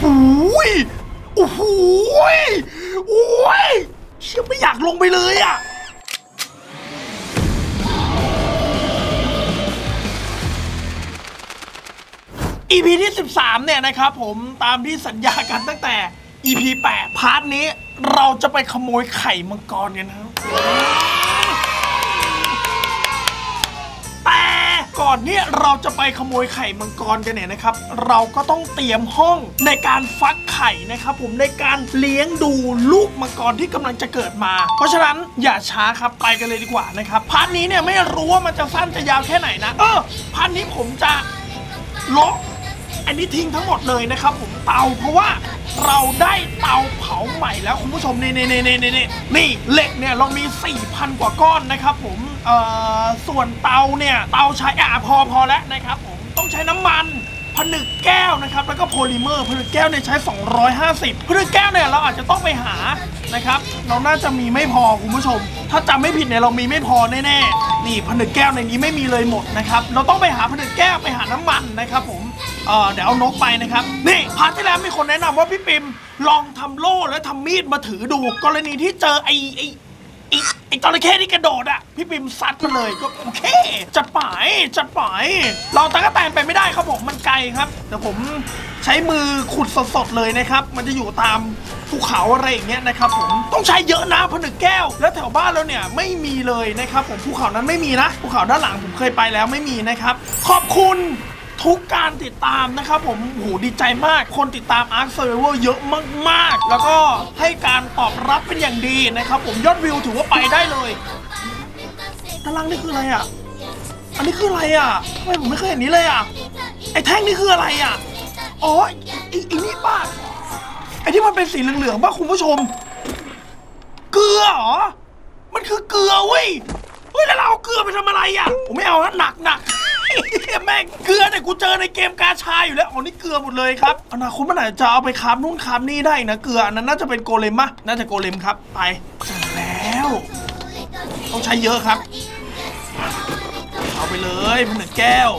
โหยโอ้โหยโอ้ยเชี่ยไม่อยากลงไปเลยอะ EP ที่ 13 เนี่ยนะครับผมตามที่สัญญากันตั้งแต่ EP 8 พาร์ทนี้เราจะไปขโมยไข่มังกรกันนะครับ ก่อนเนี่ยเราจะไปขโมยไข่มังกรกันเนี่ยนะครับ เราก็ต้องเตรียมห้องในการฟักไข่นะครับ ผมในการเลี้ยงดูลูกมังกรที่กำลังจะเกิดมา เพราะฉะนั้นอย่าช้าครับไปกันเลยดีกว่านะครับพาร์ทนี้เนี่ยไม่รู้ว่ามันจะสั้นจะยาวแค่ไหนนะ เออพาร์ทนี้ผมจะล็อ อันนี้ทิ้งทั้งหมดเลยนะครับผมเตาเพราะว่าเราได้เตาเผาใหม่แล้วคุณผู้ชมนี่นี่นี่นี่นี่นี่เหล็กเนี่ยเรามี 4,000 กว่าก้อนนะครับผมเอ่อส่วนเตาเนี่ยเตาใช้อ่าพอพอแล้วนะครับผมต้องใช้น้ำมันผนึกแก้วนะครับแล้วก็โพลิเมอร์ผนึกแก้วเนี่ยใช้ 250ผนึกแก้วเนี่ยเราอาจจะต้องไปหานะครับเราน่าจะมีไม่พอคุณผู้ชม ถ้าจำไม่ผิดเนี่ยเรามีไม่พอแน่ๆนี่ผนึกแก้วในนี้ไม่มีเลยหมดนะครับเราต้องไปหาผนึกแก้วไปหาน้ำมันนะครับผม เออเดี๋ยวเอานกไปนะครับ นี่พาร์ทที่แล้วมีคนแนะนำว่าพี่ปิมลองทำโล่และทำมีดมาถือดู กรณีที่เจอไอ้ไอ้ไอ้ไอ้จระเข้ที่กระโดดอะพี่ปิมซัดมาเลยก็โอเคจัดไปจัดไปเราตะกแตนไปไม่ได้ครับผมมันไกลครับเดี๋ยวผมใช้มือขุดสดๆเลยนะครับ มันจะอยู่ตามภูเขาอะไรอย่างเงี้ยนะครับผมต้องใช้เยอะนะผนึกแก้ว แล้วแถวบ้านเราเนี่ยไม่มีเลยนะครับผมภูเขานั้นไม่มีนะภูเขาด้านหลังผมเคยไปแล้วไม่มีนะครับ ขอบคุณ ทุกการติดตามนะครับผมโหดีใจมาก คนติดตาม Ark Survival เยอะมากๆ แล้วก็ให้การตอบรับเป็นอย่างดีนะครับผมยอดวิวถือว่าไปได้เลยด้านล่างนี่คืออะไรอะ อันนี้คืออะไรอะทำไมผมไม่เคยเห็นนี้เลยอะ ไอ้แท่งนี่คืออะไรอะ อ๋อไอ้ไอ้นี่ป่ะ ไอ้ที่มันเป็นสีเหลืองๆป่ะคุณผู้ชม เกลือเหรอ มันคือเกลือเว้ย เฮ้ยแล้วเราเอาเกลือไปทำอะไรอะ ผมไม่เอานะหนักหนัก แม่งเกลือเนี่ยกูเจอในเกมกาชาอยู่แล้วอ๋อนี่เกลือหมดเลยครับอนาคตมันอาจจะเอาไปคามนู่นคามนี่ได้นะเกลืออันนั้นน่าจะเป็นโกเลมมะน่าจะโกเลมครับไปเจอแล้วต้องใช้เยอะครับ เอาไปเลยมันหนึ่งแก้ว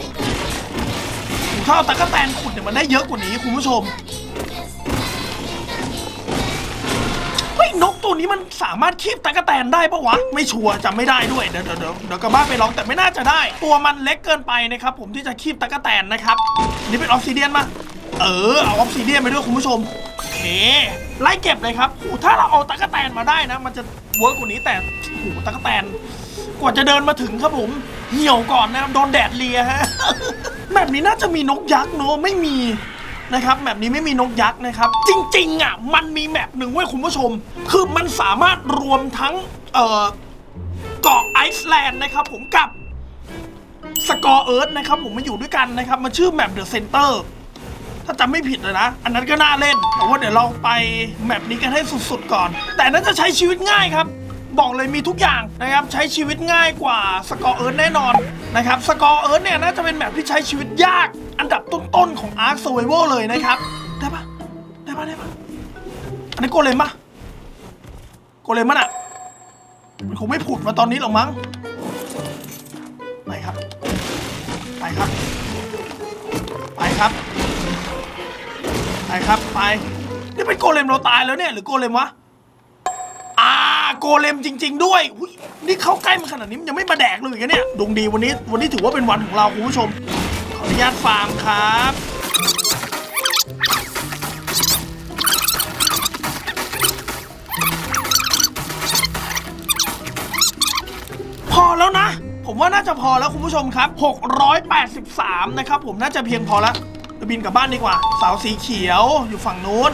ถ้าเอาตะกั่วแตนขุดเนี่ยมันได้เยอะกว่านี้คุณผู้ชม นกตัวนี้มันสามารถคีบตะกแตนได้ปะวะ ไม่ชัวร์จำไม่ได้ด้วย เดี๋ยวเดี๋ยวเดี๋ยวเดี๋ยวกลับบ้านไปลองแต่ไม่น่าจะได้ ตัวมันเล็กเกินไปนะครับผมที่จะคีบตะกแตนนะครับ นี่เป็นออฟซิเดียนมาเออ เอาออฟซิเดียนไปด้วยคุณผู้ชมโอเคไล่เก็บเลยครับโอ้ถ้าเราเอาตะกแตนมาได้นะ มันจะเวิร์กกว่านี้แต่โอ้ตะกแตน กว่าจะเดินมาถึงครับผมเหี่ยวก่อนนะครับโดนแดดเลียฮะแบบนี้น่าจะมีนกยักษ์เนอะไม่มี นะครับแบบนี้ไม่มีนกยักษ์นะครับ จริงๆอะมันมีแมปหนึ่งเว้ยคุณผู้ชม คือมันสามารถรวมทั้งเอ่อเกาะไอซ์แลนด์นะครับผมกับสกอร์เอิร์ธนะครับผมมาอยู่ด้วยกันนะครับมันชื่อแมปเดอะเซนเตอร์ถ้าจำไม่ผิดเลยนะ อันนั้นก็น่าเล่น แต่ว่าเดี๋ยวเราไปแมปนี้กันให้สุดๆก่อน แต่น่าจะใช้ชีวิตง่ายครับ บอกเลยมีทุกอย่างนะครับใช้ชีวิตง่ายกว่าสกอร์เอิร์ธแน่นอนนะครับสกอร์เอิร์ธเนี่ยน่าจะเป็นแมปที่ใช้ชีวิตยาก อันดับต้นๆของ Ark Survival เลยนะครับ ได้ปะได้ปะได้ปะอันนี้โกเลมปะโกเลมมันอะมันคงไม่ผุดมาตอนนี้หรอกมั้งไปครับ ไปครับ ไปครับ ไปครับไปนี่เป็นโกเลมเราตายแล้วเนี่ยหรือโกเลมวะ โกเลมจริง ๆ ด้วยอุ๊ยนี่เข้าใกล้มันขนาดนี้มันยังไม่มาแดกเลยกันเนี่ยดวงดีวันนี้วันนี้ถือว่าเป็นวันของเราคุณผู้ชม ขออนุญาตฟาร์มครับ พอแล้วนะ ผมว่าน่าจะพอแล้วคุณผู้ชมครับ 683 นะครับผมน่าจะเพียงพอแล้ว ไปบินกลับบ้านดีกว่า เสาสีเขียวอยู่ฝั่งนู้น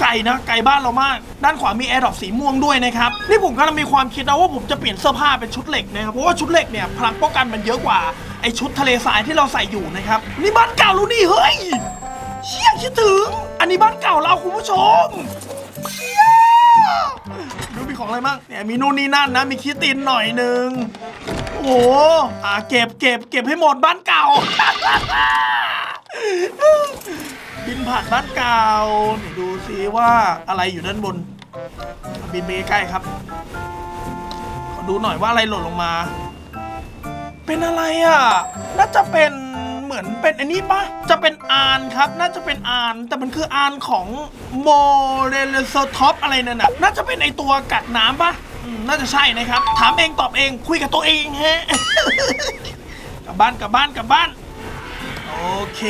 ไกลนะไกลบ้านเรามาก ด้านขวามีแอร์ดรอปสีม่วงด้วยนะครับนี่ผมกำลังมีความคิดนะว่าผมจะเปลี่ยนเสื้อผ้าเป็นชุดเหล็กนะครับเพราะว่าชุดเหล็กเนี่ยพลังป้องกันมันเยอะกว่าไอชุดทะเลทรายที่เราใส่อยู่นะครับนี่บ้านเก่าแล้นี่เฮ้ยเชี่ยคิดถึง อันนี้บ้านเก่าเราคุณผู้ชมเชี่ยดูมีของอะไรบ้างเนี่ยมีนู่นนี่นั่นนะมีคิตินหน่อยหนึ่ง โอ้โหอ่าเก็บเก็บเก็บให้หมดบ้านเก่า บินผ่านบ้านเก่าเดี๋ยวดูซิว่าอะไรอยู่ด้านบน บินไปใกล้ๆครับ ขอดูหน่อยว่าอะไรหล่นลงมา เป็นอะไรอะ น่าจะเป็นเหมือนเป็นอันนี้ปะจะเป็นอานครับ น่าจะเป็นอาน แต่มันคืออานของโมเรลเซอร์ท็อปอะไรนั่นน่ะ น่าจะเป็นไอตัวกัดน้ำปะ อืมน่าจะใช่นะครับ ถามเองตอบเองคุยกับตัวเองฮะ กลับบ้านกลับบ้านกลับบ้าน โอเค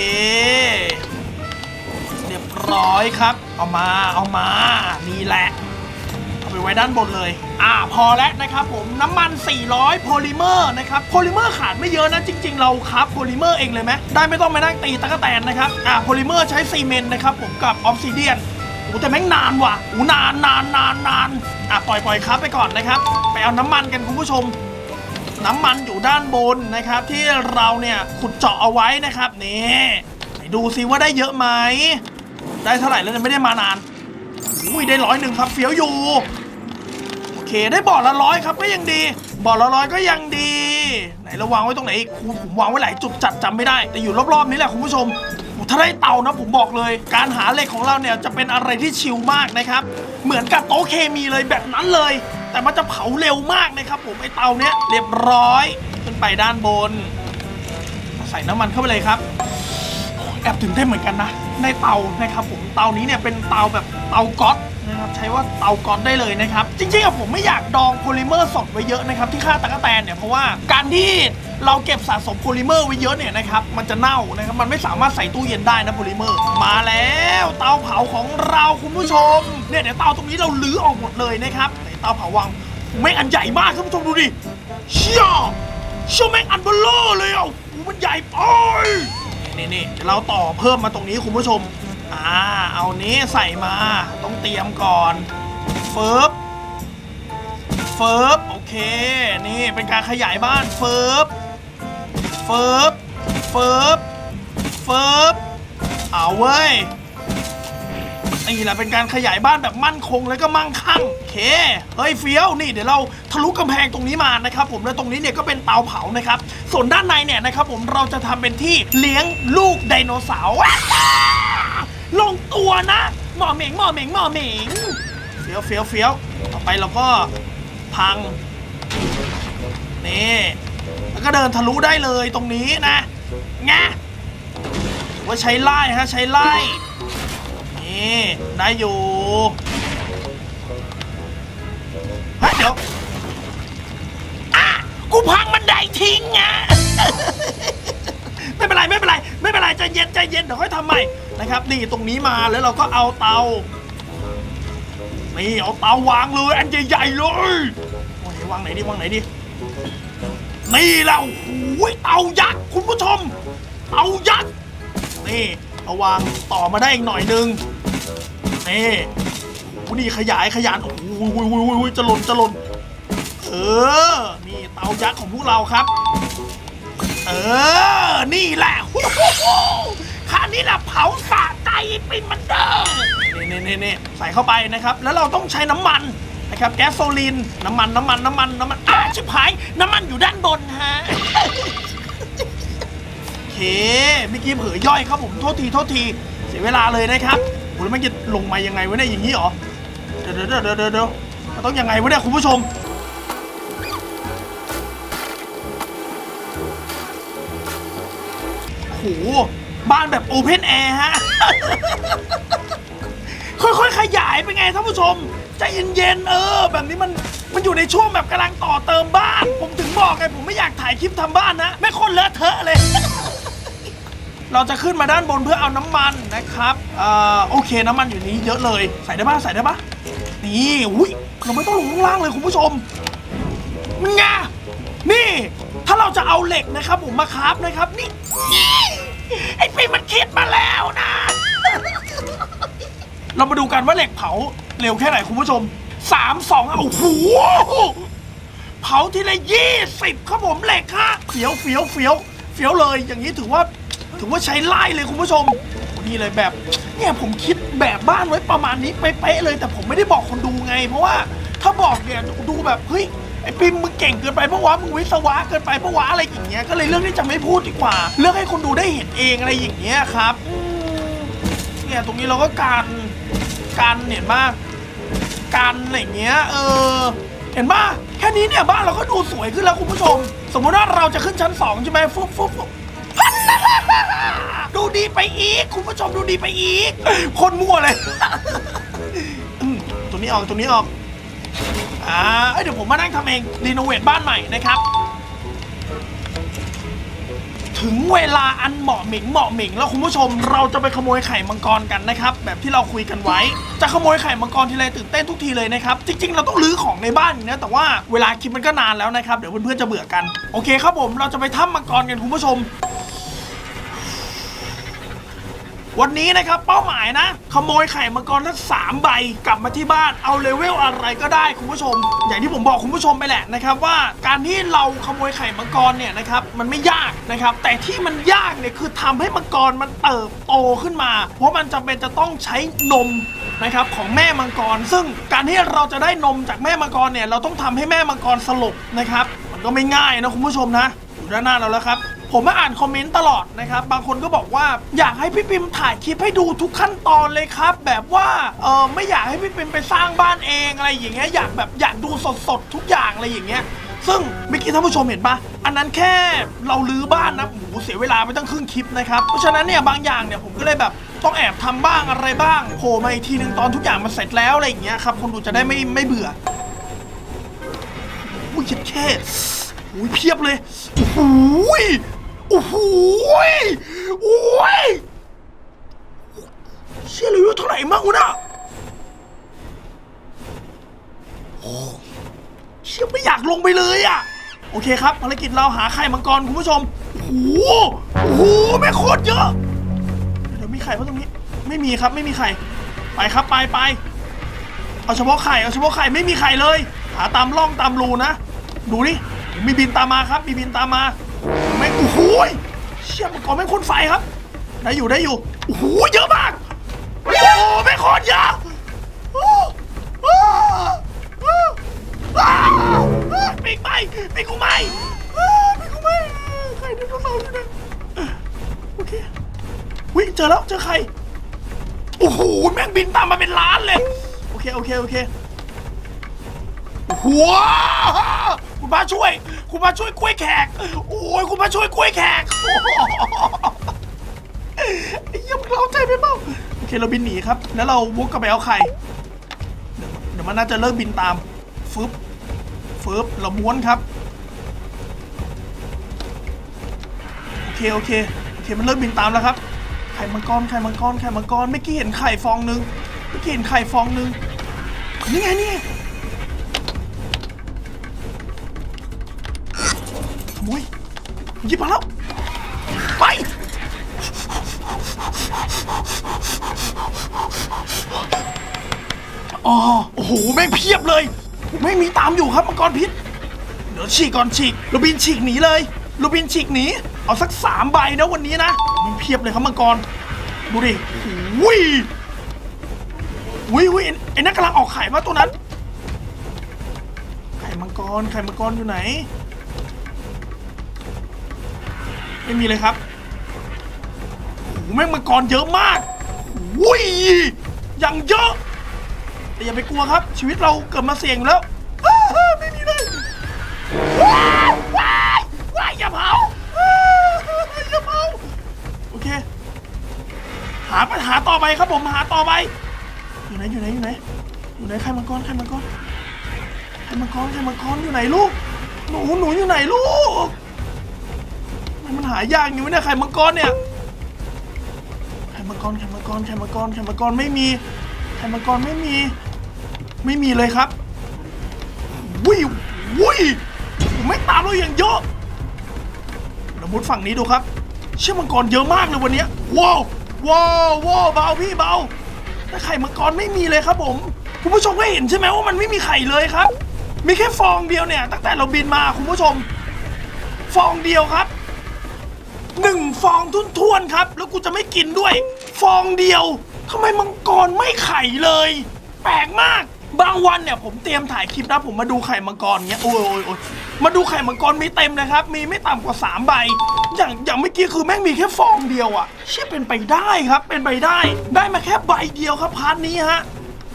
เรียบร้อยครับ เอามาเอามา นี่แหละ เอาไปไว้ด้านบนเลย อ่าพอแล้วนะครับผมน้ำมัน 400 โพลิเมอร์นะครับ โพลิเมอร์ขาดไม่เยอะนะ จริง ๆ เราครับโพลิเมอร์เองเลยไหมได้ไม่ต้องมานั่งตีตะกแตนนะครับ อ่าโพลิเมอร์ใช้ซีเมนต์นะครับผมกับออฟซิเดียน โอ้แต่แม่งนานว่ะอ้นานนานนานนานอะปล่อยปล่อยครับไปก่อนนะครับ ไปเอาน้ำมันกันคุณผู้ชม น้ำมันอยู่ด้านบนนะครับ ที่เราเนี่ยขุดเจาะเอาไว้นะครับนี่ไหนดูซิว่าได้เยอะไหมได้เท่าไหร่แล้วเนี่ยไม่ได้มานานอุ้ยได้ร้อยหนึ่งครับเฟี้ยวอยู่โอเคได้บ่อละร้อยครับก็ยังดีบ่อละร้อยก็ยังดี ไหนราวางไว้ตรงไหนอีกครูผมวางไว้หลายจุดจัดจำไม่ได้ แต่อยู่รอบๆนี้แหละคุณผู้ชมถ้าได้เตานะผมบอกเลย การหาเหล็กของเราเนี่ยจะเป็นอะไรที่ชิลมากนะครับ เหมือนกับโต๊ะเคมีเลยแบบนั้นเลย แต่มันจะเผาเร็วมากนะครับ ผมไอเตาเนี้ยเรียบร้อยขึ้นไปด้านบน ใส่น้ำมันเข้าไปเลยครับแอบตื่นเต้นเหมือนกันนะในเตานะครับผมเตานี้เนี่ยเป็นเตาแบบเตาก๊อต นะครับใช้ว่าเตาก๊อตได้เลยนะครับ จริงๆอะผมไม่อยากดองโพลิเมอร์สดไว้เยอะนะครับที่ค่าตะกแตนเนี่ยเพราะว่าการที่เราเก็บสะสมโพลิเมอร์ไว้เยอะเนี่ยนะครับมันจะเน่านะครับมันไม่สามารถใส่ตู้เย็นได้นะโพลิเมอร์ มาแล้วเตาเผาของเราคุณผู้ชมเนี่ยเดี๋ยวเตาตรงนี้เราลื้อออกหมดเลยนะครับเตาเผาวังไม่งอันใหญ่มากคุณผู้ชมดูดิเชี่ยเชี่ยแม่งอันเบลลอเลยอะโอ้มันใหญ่ไปนี่นี่เราต่อเพิ่มมาตรงนี้คุณผู้ชม อ่าเอานี้ใส่มาต้องเตรียมก่อนเฟิร์บเฟิร์บโอเค นี่เป็นการขยายบ้านเฟิร์บเฟิร์บเฟิร์บเฟิร์บเอาเว้ยนี่แหละเป็นการขยายบ้านแบบมั่นคงแล้วก็มั่งคั่งโอเคเฮ้ยเฟี้ยวนี่เดี๋ยวเราทะลุกำแพงตรงนี้มานะครับ ผมแล้วตรงนี้เนี่ยก็เป็นเตาเผานะครับ ส่วนด้านในเนี่ยนะครับผมเราจะทำเป็นที่เลี้ยงลูกไดโนเสาร์ ลงตัวนะหมอเหม่งหมอเหม่งหมอเหม่งเฟี้ยวเฟี้ยวเฟี้ยวต่อไปเราก็พังนี่แล้วก็เดินทะลุได้เลยตรงนี้นะงะว่าใช้ไล่ฮะใช้ไล่นี่ได้อยู่เฮ้ยเดี๋ยวอะกูพังบันได้ทิ้งอะไม่เป็นไรไม่เป็นไรไม่เป็นไรใจเย็นใจเย็นเดี๋ยวค่อยทำใหม่ นะครับ นี่ตรงนี้มาแล้วเราก็เอาเตา นี่เอาเตาวางเลย อันใหญ่ๆเลยโอ้ยวางไหนดีวางไหนดีนี่แล้วโอ้ยเตายักษ์คุณผู้ชมเตายักษ์นี่เอาวางต่อมาได้อีกหน่อยนึงนี่โอ้นี่ขยายขยานโอ้โหจะหล่นจะหล่นเออนี่เตายักษ์ของพวกเราครับ เออ นี่แหละ โอ้โหคราวนี้แหละเผาสะใจเป็นมันเด้อนี่นี่นี่ใส่เข้าไปนะครับ แล้วเราต้องใช้น้ำมันนะครับ แก๊สโซลินน้ำมัน น้ำมัน น้ำมัน น้ำมันอ่าชิบหาย น้ำมันอยู่ด้านบนฮะ โอเคเมื่อกี้เผลอย่อยครับผม โทษที โทษที เสียเวลาเลยนะครับโอ้แล้วมันจะลงมายังไงวะเนี่ย อย่างนี้เหรอ เดี๋ยวเดี๋ยวเดี๋ยวเดี๋ยวเดี๋ยวมันต้องยังไงวะเนี่ยคุณผู้ชมโห บ้านแบบโอเพนแอร์ฮะ ค่อยๆ ขยายไปไงท่านผู้ชมใจเย็นๆเออ แบบนี้มันมันอยู่ในช่วงแบบกำลังต่อเติมบ้าน ผมถึงบอกไงผมไม่อยากถ่ายคลิปทำบ้านนะไม่คนเลอะเทอะเลย เราจะขึ้นมาด้านบนเพื่อเอาน้ำมันนะครับเอ่อโอเคน้ำมันอยู่นี้เยอะเลย ใส่ได้ปะใส่ได้ปะนี่อุ้ยเราไม่ต้องลงข้างล่างเลยคุณผู้ชมมันไงนี่ ถ้าเราจะเอาเหล็กนะครับ ผมมาคราฟนะครับนี่ ไอ้ปีมันคิดมาแล้วนะ เรามาดูกันว่าเหล็กเผาเร็วแค่ไหนคุณผู้ชมสามสองโอ้โหเผาทีละยี่สิบครับผมเหล็กฮะเฟี้ยวเฟี้ยวเฟี้ยวเฟี้ยวเลย อย่างนี้ถือว่า ถือว่าใช้ไล่เลยคุณผู้ชมนี่เลยแบบ เนี่ยผมคิดแบบบ้านไว้ประมาณนี้เป๊ะๆเลย แต่ผมไม่ได้บอกคนดูไง เพราะว่าถ้าบอกเนี่ยดูแบบเฮ้ย ไอ้ปิมมึงเก่งเกินไปปะวะมึงวิศวะเกินไปปะวะอะไรอย่างเงี้ยก็เลยเลือกที่จะไม่พูดดีกว่าเลือกให้คนดูได้เห็นเองอะไรอย่างเงี้ยครับอืมเนี่ยตรงนี้เราก็การการเห็นมากการอะไรเงี้ย เออ เห็นป่ะแค่นี้เนี่ยบ้านเราก็ดูสวยขึ้นแล้วคุณผู้ชม สมมติว่าเราจะขึ้นชั้นสองใช่ไหมฟุ๊บฟุ๊บฟุ๊บ ดูดีไปอีก คุณผู้ชมดูดีไปอีก คนมั่วเลย อืมตรงนี้ออกตรงนี้ออก อ่าเอ้ยเดี๋ยวผมมานั่งทำเองรีโนเวทบ้านใหม่นะครับ ถึงเวลาอันเหมาะหมิงเหมาะหมิงแล้วคุณผู้ชมเราจะไปขโมยไข่มังกรกันนะครับ แบบที่เราคุยกันไว้ จะขโมยไข่มังกรทีไรตื่นเต้นทุกทีเลยนะครับ จริง ๆ เราต้องรื้อของในบ้านอยู่นะแต่ว่าเวลาคลิปมันก็นานแล้วนะครับ เดี๋ยวเพื่อนๆจะเบื่อกัน โอเคครับผมเราจะไปถ้ำมังกรกันคุณผู้ชม วันนี้นะครับเป้าหมายนะ ขโมยไข่มังกรทั้งสามใบกลับมาที่บ้านเอาเลเวลอะไรก็ได้คุณผู้ชม อย่างที่ผมบอกคุณผู้ชมไปแหละนะครับว่าการที่เราขโมยไข่มังกรเนี่ยนะครับมันไม่ยากนะครับแต่ที่มันยากเนี่ยคือทำให้มังกรมันเติบโตขึ้นมา เพราะมันจำเป็นจะต้องใช้นมนะครับของแม่มังกร ซึ่งการที่เราจะได้นมจากแม่มังกรเนี่ยเราต้องทำให้แม่มังกรสลบนะครับ มันก็ไม่ง่ายนะคุณผู้ชมนะอยู่ด้านหน้าเราแล้วครับ ผมมาอ่านคอมเมนต์ตลอดนะครับ บางคนก็บอกว่าอยากให้พี่ปิมถ่ายคลิปให้ดูทุกขั้นตอนเลยครับ แบบว่าเออไม่อยากให้พี่ปิมไปสร้างบ้านเองอะไรอย่างเงี้ยอยากแบบอยากดูสดๆทุกอย่างอะไรอย่างเงี้ยซึ่งเมื่อกี้ท่านผู้ชมเห็นปะอันนั้นแค่เราลื้อบ้านนะโอ้โหเสียเวลาไปตั้งครึ่งคลิปนะครับ เพราะฉะนั้นเนี่ยบางอย่างเนี่ยผมก็เลยแบบต้องแอบทำบ้างอะไรบ้างโผล่มาอีกทีหนึ่งตอนทุกอย่างมันเสร็จแล้วอะไรอย่างเงี้ยครับคนดูจะได้ไม่ไม่เบื่ออุ้ยเจ็ดแค่อุ้ยเพียบเลยโอ้ย โอ้โหโอ้ยเชี่ยเลยเท่าไหร่มากวะน่ะโอ้เชี่ยไม่อยากลงไปเลยอะ โอเคครับภารกิจเราหาไข่มังกรคุณผู้ชม โอ้โหโอ้โหแม่โคตรเยอะ เดี๋ยวมีไข่เพราะตรงนี้ ไม่มีครับไม่มีไข่ ไปครับไปไป เอาเฉพาะไข่เอาเฉพาะไข่ไม่มีไข่เลย หาตามร่องตามรูนะ ดูนี่มีบินตามมาครับ มีบินตามมา โอ้โหเชี่ยมังกรแม่งพ่นไฟครับ ได้อยู่ได้อยู่ โอ้โหเยอะมาก โอ้โหแม่โคตรเยอะโอ้โหอ้าปีกไปปีกกูไม่ปีกกูไม่ไข่ไดโนเสาร์อยู่ไหนโอเควิ่งเจอแล้วเจอไข่โอ้โหแม่งบินตามมาเป็นล้านเลย โอเคโอเคโอเคหัว คุณพระช่วย คุณพระช่วยกล้วยแขก โอ้ยคุณพระช่วยกล้วยแขกโอ้โหไอ้เหี้ยมันเราใจไปเปล่าโอเคเราบินหนีครับ แล้วเราวกกลับไปเอาไข่เดี๋ยวเดี๋ยวมันน่าจะเลิกบินตามฟึบฟึบเราม้วนครับโอเคโอเคโอเคมันเริ่มบินตามแล้วครับ ไข่มังกรไข่มังกรไข่มังกรเมื่อกี้เห็นไข่ฟองนึงเมื่อกี้เห็นไข่ฟองนึงนี่ไงนี่ไง ขโมยหยิบมาแล้ว ไป อ๋อ โอ้โห แม่งเพียบเลย ไม่มีตามอยู่ครับมังกรพิษ เดี๋ยวฉีกก่อนฉีกโรบินฉีกหนีเลยโรบินฉีกหนี เอาสักสามใบนะวันนี้นะมันเพียบเลยครับมังกร ดูดิวุ้ยวุ้ยวุ้ยไอ้ไอ้นั่นกำลังออกไข่มาตัวนั้น ไข่มังกร ไข่มังกรอยู่ไหน ไม่มีเลยครับโอ้แม่งมังกรเยอะมากวุ้ยอย่างเยอะ แต่อย่าไปกลัวครับ ชีวิตเราเกิดมาเสี่ยงแล้วไม่มีเลยว้ายว้ายว้ายอย่าเผาอ้าวอย่าเผาโอเค หาปัญหาต่อไปครับผมหาต่อไป อยู่ไหนอยู่ไหนอยู่ไหนอยู่ไหนใครมังกรใครมังกรใครมังกรใครมังกรอยู่ไหนลูกหนูหนูอยู่ไหนลูก มันมันหายากอยู่เนี่ยไข่มังกรเนี่ยไข่มังกรไข่มังกรไข่มังกรไข่มังกรไม่มีไข่มังกรไม่มี ไม่มีเลยครับวุ้ยวุ้ยผมไม่ตามเราอย่างเยอะเรามุดฝั่งนี้ดูครับ เชื่อมังกรเยอะมากเลยวันนี้ว้าวว้าวว้าวเบาพี่เบาแต่ไข่มังกรไม่มีเลยครับผมคุณผู้ชมก็เห็นใช่ไหมว่ามันไม่มีไข่เลยครับ มีแค่ฟองเดียวเนี่ย ตั้งแต่เราบินมาคุณผู้ชม ฟองเดียวครับ หนึ่งฟองทุ่นๆครับ แล้วกูจะไม่กินด้วย ฟองเดียวทำไมมังกรไม่ไข่เลย แปลกมาก บางวันเนี่ยผมเตรียมถ่ายคลิปนะผมมาดูไข่มังกรเงี้ยโอ้ยโอ้ยโอ้ยมาดูไข่มังกรมีเต็มนะครับ มีไม่ต่ำกว่า 3 ใบ อย่างอย่างเมื่อกี้คือแม่งมีแค่ฟองเดียวอะ่ะเชื่อเป็นไปได้ครับ เป็นไปได้ ได้มาแค่ใบเดียวครับพาร์ทนี้ฮะ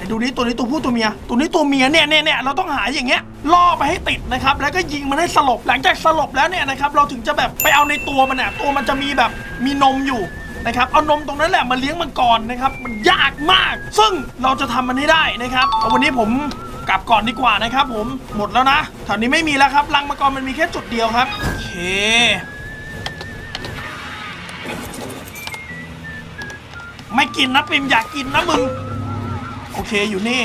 นดูนี้ตัวนี้ตัวผู้ตัวเมีย ตัวนี้ตัวเมียเนี่ยเนี่ยเนี่ยเราต้องหาอย่างเงี้ยล่อไปให้ติดนะครับ แล้วก็ยิงมันให้สลบ หลังจากสลบแล้วเนี่ยนะครับ เราถึงจะแบบไปเอาในตัวมันเนี่ยตัวมันจะมีแบบมีนมอยู่นะครับเอานมตรงนั้นแหละมาเลี้ยงมังกรนะครับ มันยากมาก ซึ่งเราจะทำมันให้ได้นะครับเอาวันนี้ผมกลับก่อนดีกว่านะครับ ผมหมดแล้วนะแถวนี้ไม่มีแล้วครับรังมังกรมันมีแค่จุดเดียวครับโอเคไม่กินนะปิมอยากกินนะมึง โอเคอยู่นี่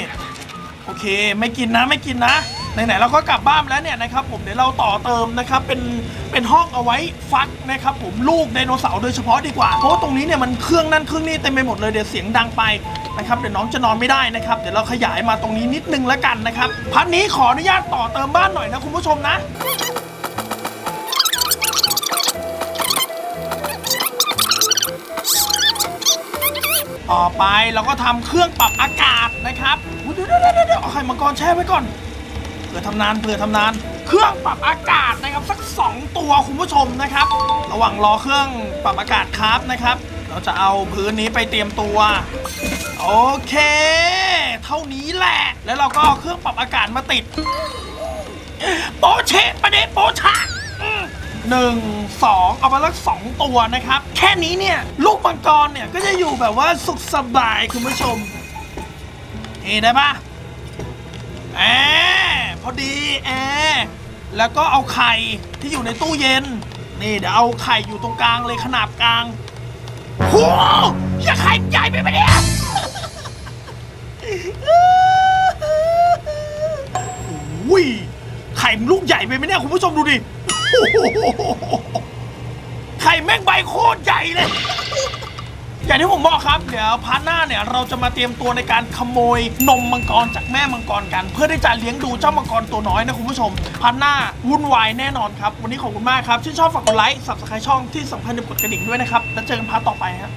โอเคไม่กินนะไม่กินนะไหนๆเราก็กลับบ้านแล้วเนี่ยนะครับผมเดี๋ยวเราต่อเติมนะครับเป็นเป็นห้องเอาไว้ฟักนะครับผมลูกไดโนเสาร์โดยเฉพาะดีกว่าเพราะว่าตรงนี้เนี่ยมันเครื่องนั่นเครื่องนี้เต็มไปหมดเลยเดี๋ยวเสียงดังไปนะครับเดี๋ยวน้องจะนอนไม่ได้นะครับเดี๋ยวเราขยายมาตรงนี้นิดนึงแล้วกันนะครับพันนี้ขออนุญาตต่อเติมบ้านหน่อยนะคุณผู้ชมนะ ต่อไปเราก็ทำเครื่องปรับอากาศนะครับอุ๊ยเดี๋ยวเดี๋ยวเดี๋ยวเดี๋ยวเอาไข่มังกรแช่ไว้ก่อนเผื่อทำนานเผื่อทำนาน เครื่องปรับอากาศนะครับสัก 2 ตัวคุณผู้ชมนะครับ ระหว่างรอเครื่องปรับอากาศครับนะครับ เราจะเอาพื้นนี้ไปเตรียมตัว โอเค เท่านี้แหละ แล้วเราก็เอาเครื่องปรับอากาศมาติด โปเชะประเดะโปชะ หนึ่งสองเอามาลักสองตัวนะครับ แค่นี้เนี่ย ลูกมังกรเนี่ย ก็จะอยู่แบบว่าสุขสบายคุณผู้ชมเฮ้ได้ปะแอพอดีแอแล้วก็เอาไข่ที่อยู่ในตู้เย็น นี่เดี๋ยวเอาไข่อยู่ตรงกลางเลยขนาบกลางโหอย่าไข่ใหญ่ไปปะเนี่ยอุ้ยไข่ลูกใหญ่ไปไหมเนี่ยคุณผู้ชมดูดิ ไข่แม่งใบโคตรใหญ่เลย อย่างที่ผมบอกครับ เดี๋ยวพาร์ทหน้าเนี่ย เราจะมาเตรียมตัวในการขโมยนมมังกรจากแม่มังกรกัน เพื่อที่จะเลี้ยงดูเจ้ามังกรตัวน้อยนะคุณผู้ชมพาร์ทหน้าวุ่นวายแน่นอนครับ วันนี้ขอบคุณมากครับชื่นชอบฝากกดไลค์สับสไครช่องที่สำคัญอย่ากดกระดิ่งด้วยนะครับแล้วเจอกันพาร์ทต่อไปครับ